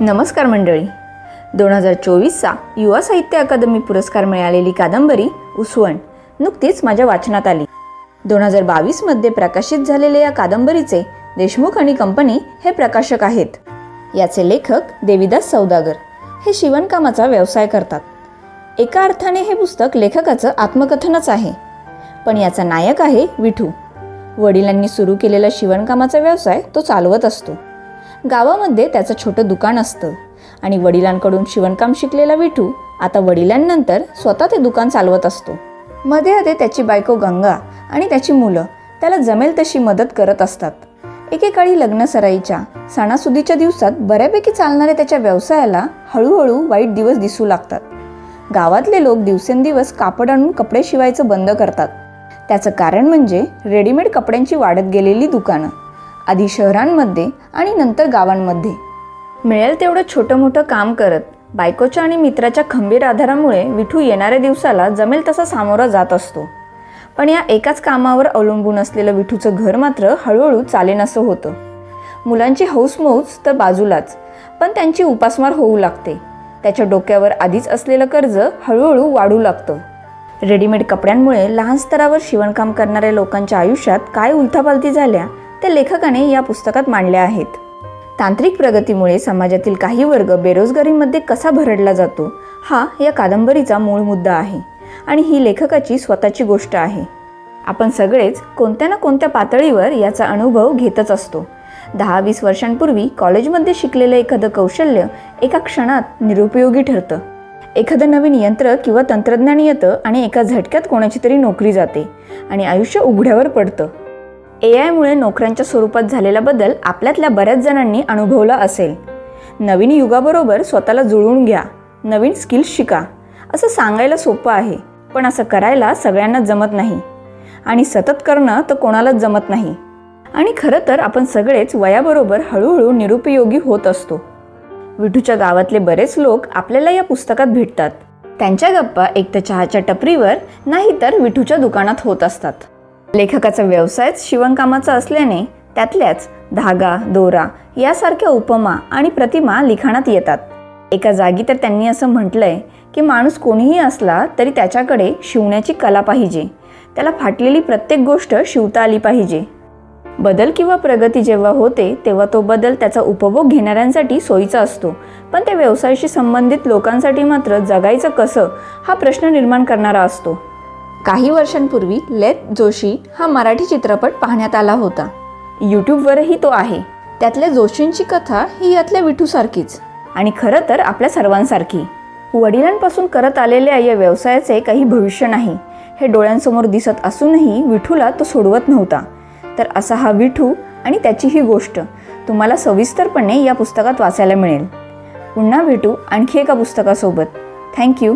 नमस्कार मंडळी. दोन हजार चोवीसचा युवा साहित्य अकादमी पुरस्कार मिळालेली कादंबरी उसवण नुकतीच माझ्या वाचनात आली. दोन हजार बावीसमध्ये प्रकाशित झालेल्या या कादंबरीचे देशमुख आणि कंपनी हे प्रकाशक आहेत. याचे लेखक देवीदास सौदागर. हे शिवणकामाचा व्यवसाय करतात. एका अर्थाने हे पुस्तक लेखकाचं आत्मकथनच आहे. पण याचा नायक आहे विठू. वडिलांनी सुरू केलेला शिवणकामाचा व्यवसाय तो चालवत असतो. गावामध्ये त्याचं छोटं दुकान असतं. आणि वडिलांकडून शिवणकाम शिकलेला विठू आता वडिलांनंतर स्वतः ते दुकान चालवत असतो. मध्ये अधे त्याची बायको गंगा आणि त्याची मुलं त्याला जमेल तशी मदत करत असतात. एकेकाळी लग्नसराईच्या सणासुदीच्या दिवसात बऱ्यापैकी चालणाऱ्या त्याच्या व्यवसायाला हळूहळू वाईट दिवस दिसू लागतात. गावातले लोक दिवसेंदिवस कापड आणून कपडे शिवायचं बंद करतात. त्याचं कारण म्हणजे रेडीमेड कपड्यांची वाढत गेलेली दुकानं. आधी शहरांमध्ये आणि नंतर गावांमध्ये. मिळेल तेवढं छोटं मोठं काम करत बायकोच्या आणि मित्राच्या खंबीर आधारामुळे विठू येणाऱ्या दिवसाला जमेल तसा सामोरा जात असतो. पण या एकाच कामावर अवलंबून असलेलं विठूचं घर मात्र हळूहळू चालेनासं होतं. मुलांची हौसमौज तर बाजूलाच पण त्यांची उपासमार होऊ लागते. त्याच्या डोक्यावर आधीच असलेलं कर्ज हळूहळू वाढू लागतं. रेडीमेड कपड्यांमुळे लहान स्तरावर शिवणकाम करणाऱ्या लोकांच्या आयुष्यात काय उलथापालथी झाल्या त्या लेखकाने या पुस्तकात मांडल्या आहेत. तांत्रिक प्रगतीमुळे समाजातील काही वर्ग बेरोजगारीमध्ये कसा भरडला जातो हा या कादंबरीचा मूळ मुद्दा आहे आणि ही लेखकाची स्वतःची गोष्ट आहे. आपण सगळेच कोणत्या ना कोणत्या पातळीवर याचा अनुभव घेतच असतो. दहा वीस वर्षांपूर्वी कॉलेजमध्ये शिकलेलं एखादं कौशल्य एका क्षणात निरुपयोगी ठरतं. एखादं नवीन यंत्र किंवा तंत्रज्ञान येतं आणि एका झटक्यात कोणाची तरी नोकरी जाते आणि आयुष्य उघड्यावर पडतं. ए आयमुळे नोकऱ्यांच्या स्वरूपात झालेला बदल आपल्यातल्या बऱ्याच जणांनी अनुभवला असेल. नवीन युगाबरोबर स्वतःला जुळवून घ्या. नवीन स्किल्स शिका. असं सांगायला सोपं आहे पण असं करायला सगळ्यांना जमत नाही. आणि सतत करणं तर कोणालाच जमत नाही. आणि खरं तर आपण सगळेच वयाबरोबर हळूहळू निरुपयोगी होत असतो. विठूच्या गावातले बरेच लोक आपल्याला या पुस्तकात भेटतात. त्यांच्या गप्पा एक तर चहाच्या टपरीवर नाही तर विठूच्या दुकानात होत असतात. लेखकाचा व्यवसायच शिवणकामाचा असल्याने त्यातल्याच धागा दोरा यासारख्या उपमा आणि प्रतिमा लिखाणात येतात. एका जागी तर त्यांनी असं म्हटलंय की माणूस कोणीही असला तरी त्याच्याकडे शिवण्याची कला पाहिजे. त्याला फाटलेली प्रत्येक गोष्ट शिवता आली पाहिजे. बदल किंवा प्रगती जेव्हा होते तेव्हा तो बदल त्याचा उपभोग घेणाऱ्यांसाठी सोयीचा असतो. पण त्या व्यवसायाशी संबंधित लोकांसाठी मात्र जगायचं कसं हा प्रश्न निर्माण करणारा असतो. काही वर्षांपूर्वी लेत जोशी हा मराठी चित्रपट पाहण्यात आला होता. यूट्यूबवरही तो आहे. त्यातल्या जोशींची कथा ही यातल्या विठूसारखीच. आणि खरं तर आपल्या सर्वांसारखी. वडिलांपासून करत आलेल्या या व्यवसायाचे काही भविष्य नाही. हे डोळ्यांसमोर दिसत असूनही विठूला तो सोडवत नव्हता. तर असा हा विठू आणि त्याची ही गोष्ट तुम्हाला सविस्तरपणे या पुस्तकात वाचायला मिळेल. पुन्हा भेटू आणखी एका पुस्तकासोबत. थँक्यू.